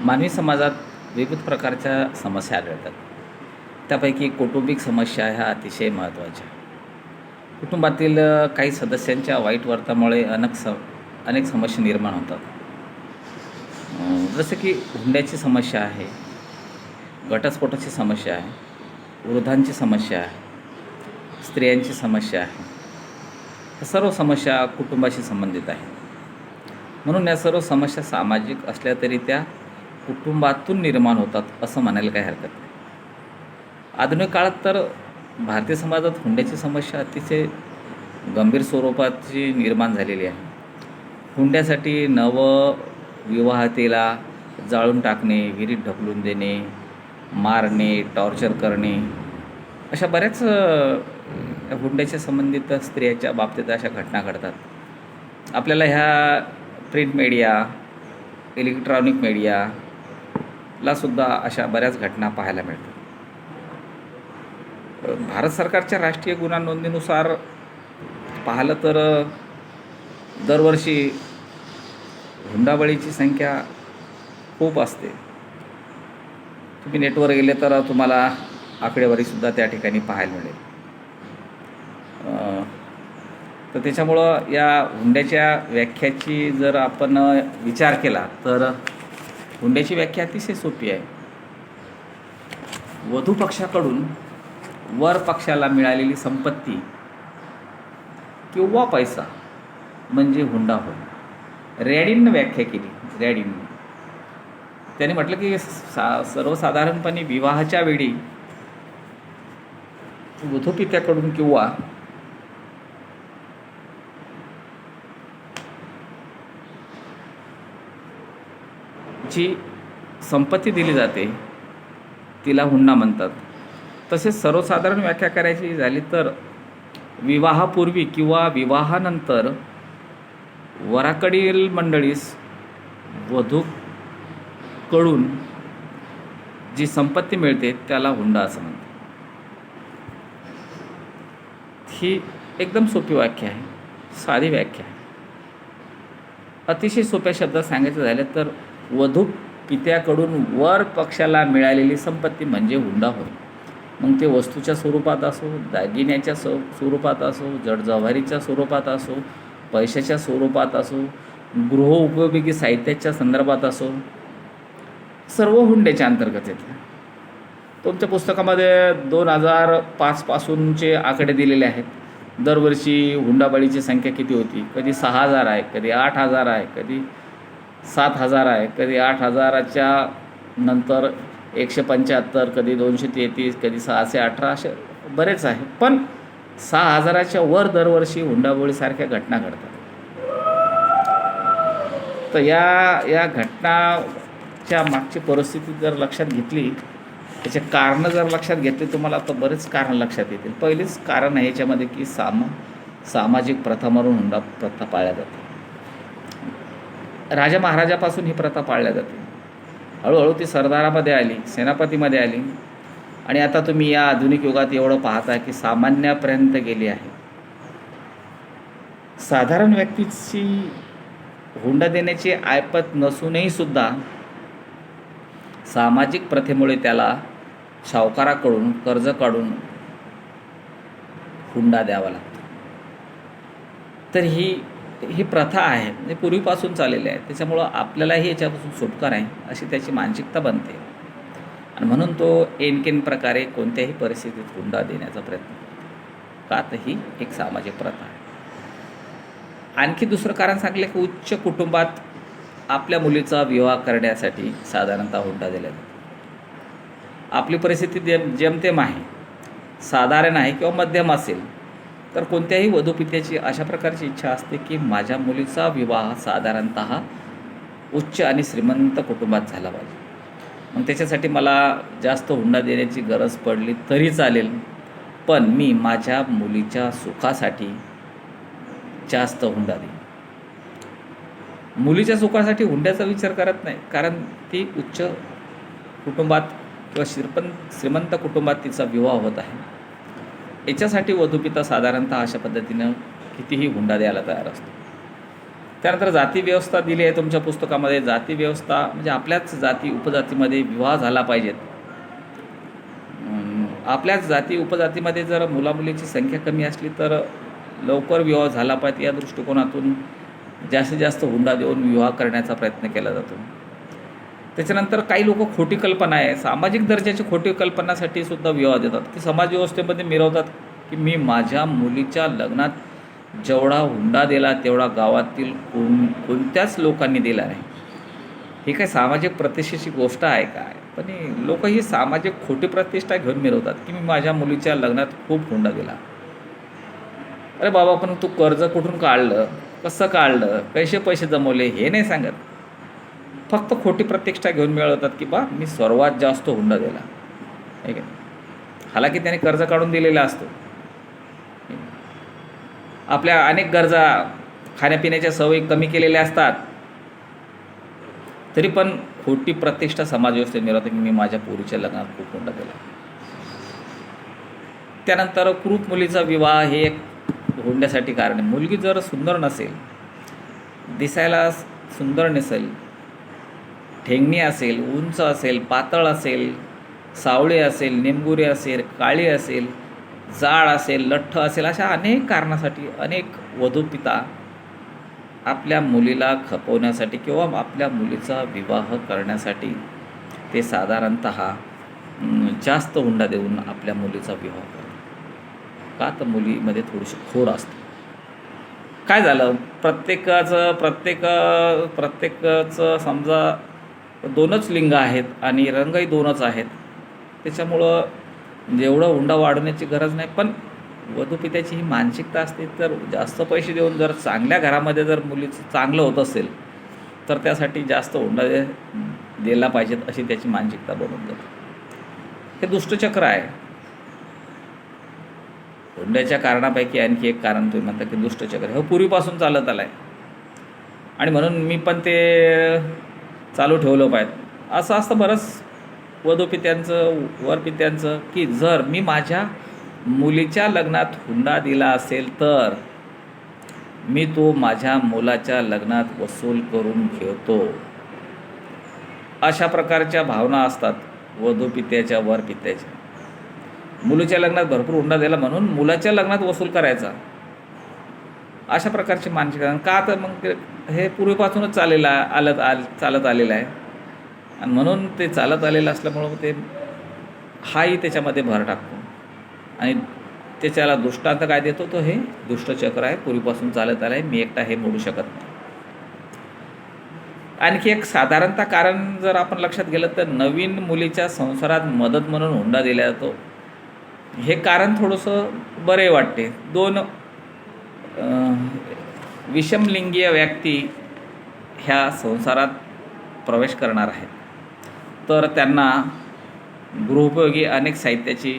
मानवी समाजात विविध प्रकारच्या समस्या आढळतात. त्यापैकी कौटुंबिक समस्या ह्या अतिशय महत्त्वाच्या. कुटुंबातील काही सदस्यांच्या वाईट वर्तामुळे अनेक स अनेक समस्या निर्माण होतात. जसं की हुंड्याची समस्या आहे घटस्फोटाची समस्या आहे वृद्धांची समस्या आहे स्त्रियांची समस्या आहे. या सर्व समस्या कुटुंबाशी संबंधित आहेत. म्हणून या सर्व समस्या सामाजिक असल्या तरी त्या कुटुंबातून निर्माण होतात असं म्हणायला काही हरकत नाही. आधुनिक काळात तर भारतीय समाजात हुंड्याची समस्या अतिशय गंभीर स्वरूपाची निर्माण झालेली आहे. हुंड्यासाठी नवविवाहितेला जाळून टाकणे विहिरीत ढकलून देणे मारणे टॉर्चर करणे अशा बऱ्याच हुंड्याच्या संबंधित स्त्रियाच्या बाबतीत अशा घटना घडतात. आपल्याला ह्या प्रिंट मीडिया इलेक्ट्रॉनिक मीडिया लासुद्धा सुद्धा अशा बऱ्याच घटना पाहायला मिळतात. भारत सरकारच्या राष्ट्रीय गुन्हा नोंदणीनुसार पाहिलं तर दरवर्षी हुंडाबळीची संख्या खूप असते. तुम्ही नेटवर गेले तर तुम्हाला आकडेवारीसुद्धा त्या ठिकाणी पाहायला मिळेल. तर त्याच्यामुळं या हुंड्याच्या व्याख्याची जर आपण विचार केला तर हुंड्याची व्याख्या अतिशय सोपी आहे. वधू पक्षाकडून वर पक्षाला मिळालेली संपत्ती किंवा पैसा म्हणजे हुंडा होय. रॅडीनं व्याख्या केली रॅडीनं. त्याने म्हटलं की सा सर्वसाधारणपणे विवाहाच्या वेळी वधूपित्याकडून किंवा जी संपत्ती दिली जाते तिला हुंडा म्हणतात. तसेच सर्वसाधारण व्याख्या करायची झाली तर विवाहापूर्वी किंवा विवाहानंतर वराकडील मंडळीस वधूकडून जी संपत्ती मिळते त्याला हुंडा असं म्हणतात. ही एकदम सोपी व्याख्या आहे साधी व्याख्या आहे. अतिशय सोप्या शब्दात सांगायचं झालं तर वधू पित्याकडून वर पक्षाला मिळालेली संपत्ती म्हणजे हुंडा होय. मग ते वस्तूच्या स्वरूपात असो दागिन्याच्या स्व स्वरूपात असो जडजवारीच्या स्वरूपात असो पैशाच्या स्वरूपात असो गृह उपयोगी साहित्याच्या संदर्भात असो सर्व हुंड्याच्या अंतर्गत येते तुमच्या पुस्तकामध्ये दोन हजार पाचपासूनचे आकडे दिलेले आहेत. दरवर्षी हुंडाबळीची संख्या किती होती? कधी सहा हजार आहे कधी आठ हजार आहे कधी सात हजार आहे. कधी आठ हजाराच्या नंतर एकशे पंच्याहत्तर कधी दोनशे तेहतीस कधी सहाशे अठरा असे बरेच आहे. पण सहा हजाराच्या वर दरवर्षी हुंडाबोळीसारख्या घटना घडतात. तर या या घटनाच्या मागची परिस्थिती जर लक्षात घेतली त्याचे कारणं जर लक्षात घेतली तुम्हाला तर बरेच कारणं लक्षात येतील. पहिलेच कारण आहे याच्यामध्ये की साम सामाजिक प्रथा म्हणून हुंडा प्रथा पाळल्या जाते राजा महाराजापासून ही प्रथा पाळल्या जाते. हळूहळू ती सरदारामध्ये आली सेनापतीमध्ये आली. आणि आता तुम्ही या आधुनिक युगात एवढं पाहता की सामान्यापर्यंत गेली आहे. साधारण व्यक्तीची हुंडा देण्याची ऐपत नसूनही सुद्धा सामाजिक प्रथेमुळे त्याला सावकाराकडून कर्ज काढून हुंडा द्यावा लागतो. तर ही ही प्रथा आहे हे पूर्वीपासून चाललेली आहे. त्याच्यामुळं आपल्यालाही याच्यापासून सुटका आहे अशी त्याची मानसिकता बनते. आणि म्हणून तो एनकेन प्रकारे कोणत्याही परिस्थितीत हुंडा देण्याचा प्रयत्न करतो. का तर ही एक सामाजिक प्रथा आहे. आणखी दुसरं कारण सांगले की उच्च कुटुंबात आपल्या मुलीचा विवाह करण्यासाठी साधारणतः हुंडा दिला जातो. आपली परिस्थिती जेम जेमतेम आहे. साधारण आहे किंवा मध्यम असेल तर कोणत्याही वधूपित्याची अशा प्रकारची इच्छा असते की माझ्या मुलीचा विवाह साधारणत उच्च आणि श्रीमंत कुटुंबात झाला पाहिजे. मग त्याच्यासाठी मला जास्त हुंडा देण्याची गरज पडली तरी चालेल. पण मी माझ्या मुलीच्या सुखासाठी जास्त हुंडा देईन. मुलीच्या सुखासाठी हुंड्याचा विचार करत नाही. कारण ती उच्च कुटुंबात किंवा श्रीपं श्रीमंत कुटुंबात तिचा विवाह होत आहे. याच्यासाठी वधूपिता साधारणतः अशा पद्धतीनं कितीही हुंडा द्यायला तयार असतो. त्यानंतर जाती व्यवस्था दिली आहे तुमच्या पुस्तकामध्ये. जाती व्यवस्था म्हणजे आपल्याच जाती उपजातीमध्ये विवाह झाला पाहिजेत. आपल्याच जाती उपजातीमध्ये जर मुलामुलीची संख्या कमी असली तर लवकर विवाह झाला पाहिजे या दृष्टिकोनातून जास्तीत जास्त हुंडा देऊन विवाह करण्याचा प्रयत्न केला जातो. त्याच्यानंतर काही लोक खोटी कल्पना आहे. सामाजिक दर्जाची खोटी कल्पनासाठी सुद्धा विवाह देतात की समाजव्यवस्थेमध्ये मिरवतात की मी माझ्या मुलीच्या लग्नात जेवढा हुंडा दिला तेवढा गावातील कोण कोणत्याच लोकांनी दिला नाही. ही काय सामाजिक प्रतिष्ठेची गोष्ट आहे काय पण लोक ही सामाजिक खोटी प्रतिष्ठा घेऊन मिरवतात की मी माझ्या मुलीच्या लग्नात खूप हुंडा दिला. अरे बाबा पण तू कर्ज कुठून काढलं? कसं काढलं? पैसे पैसे जमवले? हे नाही सांगत. फक्त खोटी प्रत्यक्षा घेऊन मिळवतात की बा मी सर्वात जास्त हुंडा दिला. ठीक आहे? हालाकी त्याने कर्ज काढून दिलेला असतो. आपल्या अनेक गरजा खाण्यापिण्याच्या सवयी कमी केलेल्या असतात. तरी पण खोटी प्रतिष्ठा समाजव्यवस्थेत मिळवते की मी माझ्या पोरीच्या लग्नात खूप हुंडा दिला. त्यानंतर क्रूप मुलीचा विवाह हे एक हुंड्यासाठी कारण आहे. मुलगी जर सुंदर नसेल दिसायला सुंदर नसेल ठेंगणी असेल उंच असेल पातळ असेल सावळी असेल निंबुरे असेल काळी असेल जाड असेल लठ्ठ असेल अशा अनेक कारणासाठी अनेक वधूपिता आपल्या मुलीला खपवण्यासाठी किंवा आपल्या मुलीचा विवाह करण्यासाठी ते साधारणत जास्त हुंडा देऊन आपल्या मुलीचा विवाह करतात. का तर मुलीमध्ये थोडीशी खोड असते. काय झालं? प्रत्येकाचं प्रत्येक प्रत्येकाचं समजा दोनच लिंग आहेत आणि रंगही दोनच आहेत. त्याच्यामुळं जेवढं हुंडा वाढवण्याची गरज नाही पण वधूपित्याची ही मानसिकता असते तर जास्त पैसे देऊन जर चांगल्या घरामध्ये जर मुलीचं चांगलं होत असेल तर त्यासाठी जास्त हुंडा दे दिला पाहिजेत अशी त्याची मानसिकता बनून जाते. हे दुष्टचक्र आहे. हुंड्याच्या कारणापैकी आणखी एक कारण तुम्ही म्हणता की दुष्टचक्र हे हो, पूर्वीपासून चालत आलं आहे आणि म्हणून मी पण ते चालू ठेवलं पाहिजे. असं असतं बरंच वधूपित्यांचं वरपित्यांचं की जर मी माझ्या मुलीच्या लग्नात हुंडा दिला असेल तर मी तो माझ्या मुलाच्या लग्नात वसूल करून घेतो. अशा प्रकारच्या भावना असतात वधूपित्याच्या वरपित्याच्या. मुलीच्या लग्नात भरपूर हुंडा दिला म्हणून मुलाच्या लग्नात वसूल करायचा. अशा प्रकारची मानसिकता का तर मग हे पूर्वीपासूनच चालेलं आलत आल चालत आलेलं आहे. आणि म्हणून ते चालत आलेलं असल्यामुळं ते हाही त्याच्यामध्ये भर टाकतो. आणि त्याच्याला दृष्टांत काय देतो तो हे दुष्टचक्र आहे. पूर्वीपासून चालत आलं आहे मी एकटा हे मोडू शकत नाही. आणखी एक साधारणतः कारण जर आपण लक्षात गेलं तर नवीन मुलीच्या संसारात मदत म्हणून हुंडा दिला जातो. हे कारण थोडंसं बरे वाटते. दोन विषमलिंगीय व्यक्ती ह्या संसारात प्रवेश करणार आहेत तर त्यांना गृहोपयोगी अनेक साहित्याची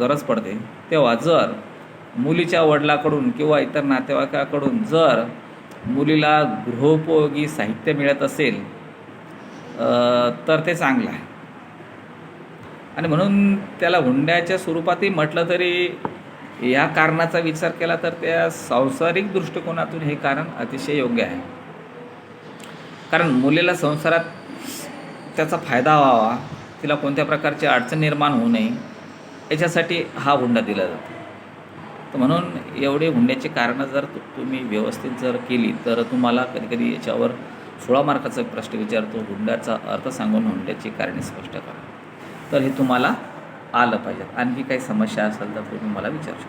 गरज पडते. तेव्हा जर मुलीच्या वडिलाकडून किंवा इतर नातेवाईकाकडून जर मुलीला गृहोपयोगी साहित्य मिळत असेल तर ते चांगलं आहे. आणि म्हणून त्याला हुंड्याच्या स्वरूपातही म्हटलं तरी या कारणाचा विचार केला तर त्या सांसारिक दृष्टिकोनातून हे कारण अतिशय योग्य आहे. कारण मुलीला संसारात त्याचा फायदा व्हावा तिला कोणत्या प्रकारची अडचण निर्माण होऊ नये याच्यासाठी हा हुंडा दिला जातो. तर म्हणून एवढे हुंड्याची कारणं जर तुम्ही व्यवस्थित जर केली तर तुम्हाला कधीकधी याच्यावर सोळा मार्काचा प्रश्न विचारतो हुंड्याचा अर्थ सांगून हुंड्याची कारणे स्पष्ट करा. तर हे तुम्हाला आलं पाहिजे आणखी काही समस्या असेल तर तुम्ही मला विचारू शकता.